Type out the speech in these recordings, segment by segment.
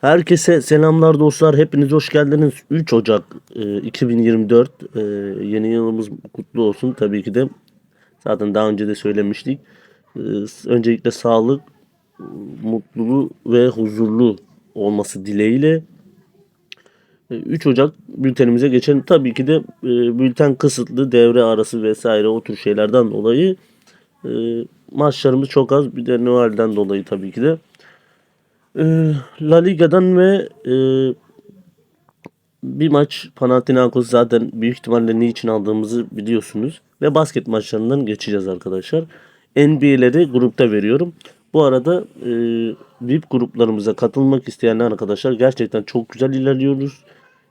Herkese selamlar dostlar. Hepiniz hoş geldiniz. 3 Ocak e, 2024 e, yeni yılımız kutlu olsun. Tabii ki de zaten daha önce de söylemiştik. E, öncelikle sağlık, mutluluğu ve huzurlu olması dileğiyle e, 3 Ocak bültenimize geçelim. Tabii ki de e, bülten kısıtlı, devre arası vesaire o tür şeylerden dolayı e, maçlarımız çok az. Bir de Noel'den dolayı tabii ki de. Ee, La Liga'dan ve e, bir maç Panathinaikos zaten büyük ihtimalle niçin aldığımızı biliyorsunuz. Ve basket maçlarından geçeceğiz arkadaşlar. NBA'leri grupta veriyorum. Bu arada e, VIP gruplarımıza katılmak isteyen arkadaşlar gerçekten çok güzel ilerliyoruz.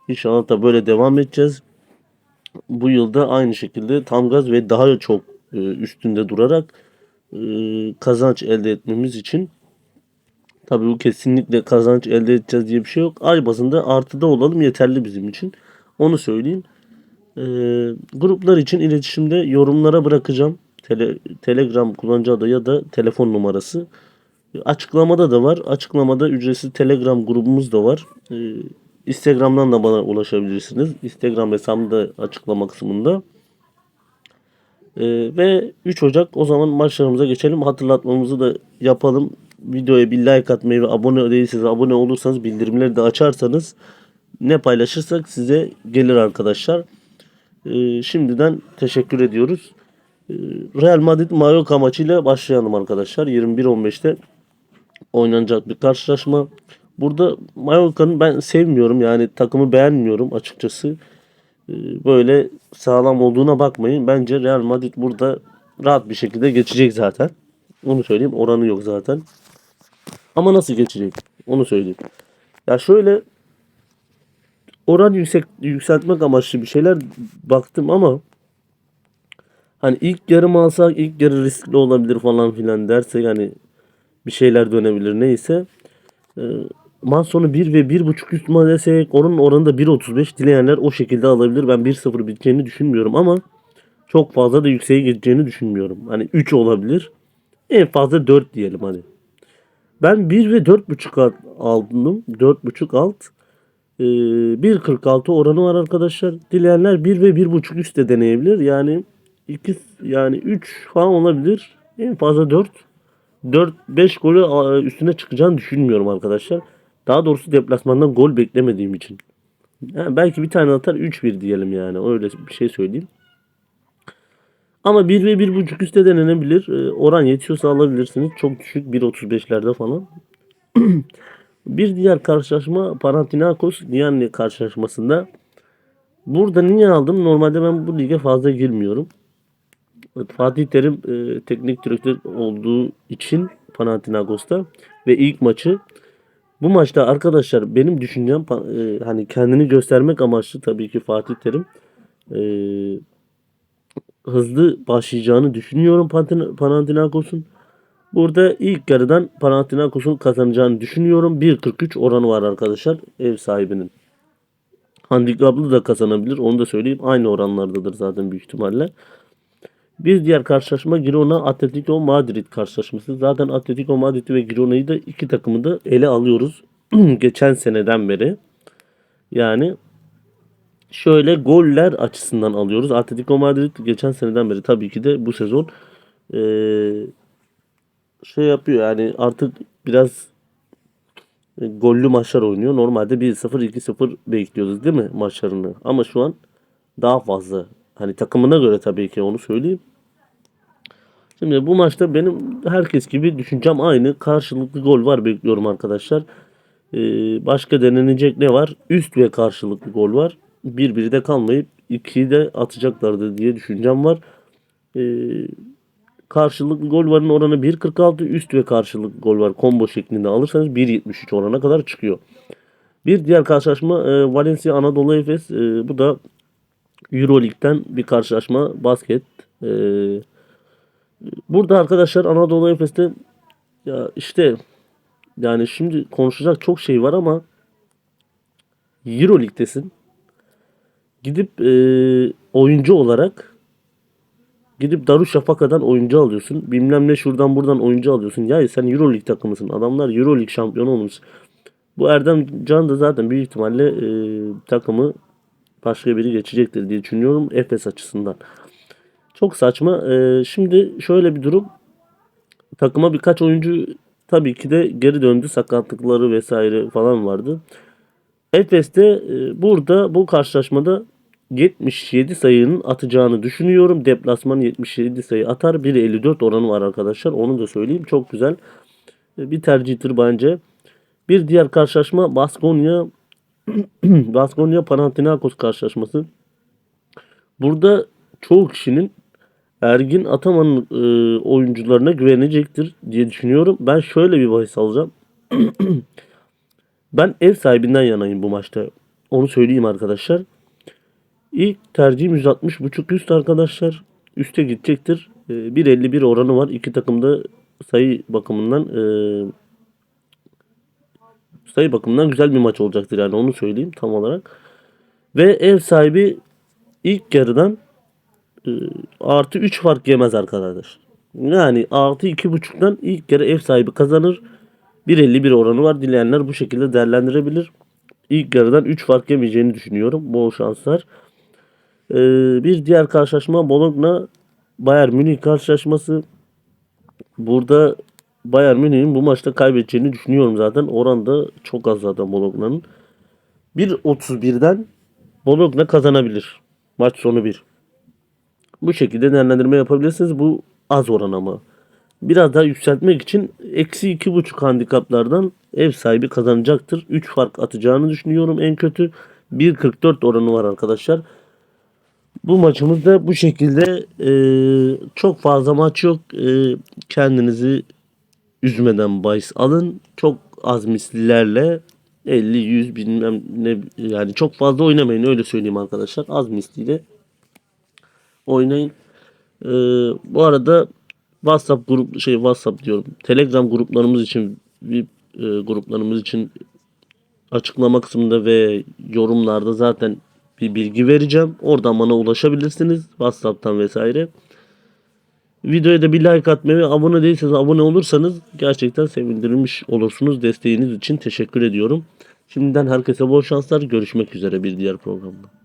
İnşallah da böyle devam edeceğiz. Bu yılda aynı şekilde tam gaz ve daha çok e, üstünde durarak e, kazanç elde etmemiz için Tabii bu kesinlikle kazanç elde edeceğiz diye bir şey yok. Ay bazında artıda olalım yeterli bizim için. Onu söyleyeyim. Ee, gruplar için iletişimde yorumlara bırakacağım. Tele, Telegram kullanıcı adı ya da telefon numarası. Açıklamada da var. Açıklamada ücretsiz Telegram grubumuz da var. Ee, Instagram'dan da bana ulaşabilirsiniz. Instagram hesabım da açıklama kısmında. Ee, ve 3 Ocak o zaman maçlarımıza geçelim. Hatırlatmamızı da yapalım videoya bir like atmayı ve abone değilseniz abone olursanız bildirimleri de açarsanız ne paylaşırsak size gelir arkadaşlar. Ee, şimdiden teşekkür ediyoruz. Ee, Real Madrid Mallorca maçıyla başlayalım arkadaşlar. 21-15'te oynanacak bir karşılaşma. Burada Mallorca'nın ben sevmiyorum yani takımı beğenmiyorum açıkçası. Ee, böyle sağlam olduğuna bakmayın. Bence Real Madrid burada rahat bir şekilde geçecek zaten. Onu söyleyeyim. Oranı yok zaten. Ama nasıl geçecek? Onu söyleyeyim. Ya şöyle oran yüksek yükseltmek amaçlı bir şeyler baktım ama hani ilk yarım alsak ilk yarı riskli olabilir falan filan derse yani bir şeyler dönebilir neyse. E, maç sonu 1 ve 1.5 üst desek onun oranı da 1.35 dileyenler o şekilde alabilir. Ben 1.0 biteceğini düşünmüyorum ama çok fazla da yükseğe gideceğini düşünmüyorum. Hani 3 olabilir. En fazla 4 diyelim hadi. Ben 1 ve 4.5 alt aldım. 4.5 alt. Ee, 1.46 oranı var arkadaşlar. Dileyenler 1 ve 1.5 üst de deneyebilir. Yani 2 yani 3 falan olabilir. En fazla 4. 4 5 golü üstüne çıkacağını düşünmüyorum arkadaşlar. Daha doğrusu deplasmandan gol beklemediğim için. Yani belki bir tane atar 3-1 diyelim yani. Öyle bir şey söyleyeyim. Ama 1 ve 1.5 üstte denenebilir. Ee, oran yetiyorsa alabilirsiniz. Çok düşük 1.35'lerde falan. bir diğer karşılaşma Panathinaikos Nianni karşılaşmasında. Burada niye aldım? Normalde ben bu lige fazla girmiyorum. Fatih Terim e, teknik direktör olduğu için Panathinaikos'ta ve ilk maçı bu maçta arkadaşlar benim düşüncem e, hani kendini göstermek amaçlı tabii ki Fatih Terim e, hızlı başlayacağını düşünüyorum Panathinaikos'un. Burada ilk yarıdan Panathinaikos'un kazanacağını düşünüyorum. 1.43 oranı var arkadaşlar ev sahibinin. Handikaplı da kazanabilir. Onu da söyleyeyim. Aynı oranlardadır zaten büyük ihtimalle. Bir diğer karşılaşma Girona Atletico Madrid karşılaşması. Zaten Atletico Madrid ve Girona'yı da iki takımı da ele alıyoruz. Geçen seneden beri. Yani şöyle goller açısından alıyoruz. Atletico Madrid geçen seneden beri tabii ki de bu sezon ee, şey yapıyor yani artık biraz e, gollü maçlar oynuyor. Normalde 1-0 2-0 bekliyoruz değil mi maçlarını? Ama şu an daha fazla. Hani takımına göre tabii ki onu söyleyeyim. Şimdi bu maçta benim herkes gibi düşüncem aynı. Karşılıklı gol var bekliyorum arkadaşlar. Ee, başka denenecek ne var? Üst ve karşılıklı gol var. Bir biri de kalmayıp ikiyi de atacaklardı diye düşüncem var. Ee, karşılıklı gol varın oranı 1.46 üst ve karşılıklı gol var combo şeklinde alırsanız 1.73 orana kadar çıkıyor. Bir diğer karşılaşma e, Valencia Anadolu Efes. E, bu da Euroleague'den bir karşılaşma basket. E, burada arkadaşlar Anadolu Efes'te ya işte yani şimdi konuşacak çok şey var ama Euroleague'desin gidip e, oyuncu olarak gidip Darüşşafaka'dan oyuncu alıyorsun. Bilmem ne şuradan buradan oyuncu alıyorsun. Ya sen Euroleague takımısın. Adamlar Euroleague şampiyonu olmuş. Bu Erdem Can da zaten büyük ihtimalle e, takımı başka biri geçecektir diye düşünüyorum Efes açısından. Çok saçma. E, şimdi şöyle bir durum. Takıma birkaç oyuncu tabii ki de geri döndü. Sakatlıkları vesaire falan vardı. Efes'te e, burada bu karşılaşmada 77 sayının atacağını düşünüyorum. Deplasman 77 sayı atar. 1.54 oranı var arkadaşlar. Onu da söyleyeyim. Çok güzel. E, Bir tercihtir bence. Bir diğer karşılaşma Baskonya Baskonya Panathinaikos karşılaşması. Burada çoğu kişinin Ergin Ataman'ın e, oyuncularına güvenecektir diye düşünüyorum. Ben şöyle bir bahis alacağım. ben ev sahibinden yanayım bu maçta. Onu söyleyeyim arkadaşlar. İlk tercihim 160.5 üst arkadaşlar. Üste gidecektir. E, 1.51 oranı var. İki takımda sayı bakımından e, sayı bakımından güzel bir maç olacaktır yani onu söyleyeyim tam olarak. Ve ev sahibi ilk yarıdan e, artı 3 fark yemez arkadaşlar. Yani artı 2.5'tan ilk yarı ev sahibi kazanır. 1.51 oranı var. Dileyenler bu şekilde değerlendirebilir. İlk yarıdan 3 fark yemeyeceğini düşünüyorum. Bol şanslar. E, bir diğer karşılaşma Bologna Bayern Münih karşılaşması. Burada Bayern Münih'in bu maçta kaybedeceğini düşünüyorum zaten. Oran da çok az zaten Bologna'nın. 1.31'den Bologna kazanabilir. Maç sonu 1. Bu şekilde değerlendirme yapabilirsiniz. Bu az oran ama. Biraz daha yükseltmek için eksi 2.5 handikaplardan ev sahibi kazanacaktır. 3 fark atacağını düşünüyorum en kötü. 1.44 oranı var arkadaşlar. Bu maçımız da bu şekilde e, çok fazla maç yok. E, kendinizi üzmeden bahis alın. Çok az mislilerle 50 100 bilmem ne yani çok fazla oynamayın öyle söyleyeyim arkadaşlar. Az misliyle oynayın. Ee, bu arada WhatsApp grup şey WhatsApp diyorum. Telegram gruplarımız için VIP e, gruplarımız için açıklama kısmında ve yorumlarda zaten bir bilgi vereceğim. Oradan bana ulaşabilirsiniz. WhatsApp'tan vesaire. Videoya da bir like atmayı ve abone değilseniz abone olursanız gerçekten sevindirilmiş olursunuz. Desteğiniz için teşekkür ediyorum. Şimdiden herkese bol şanslar. Görüşmek üzere bir diğer programda.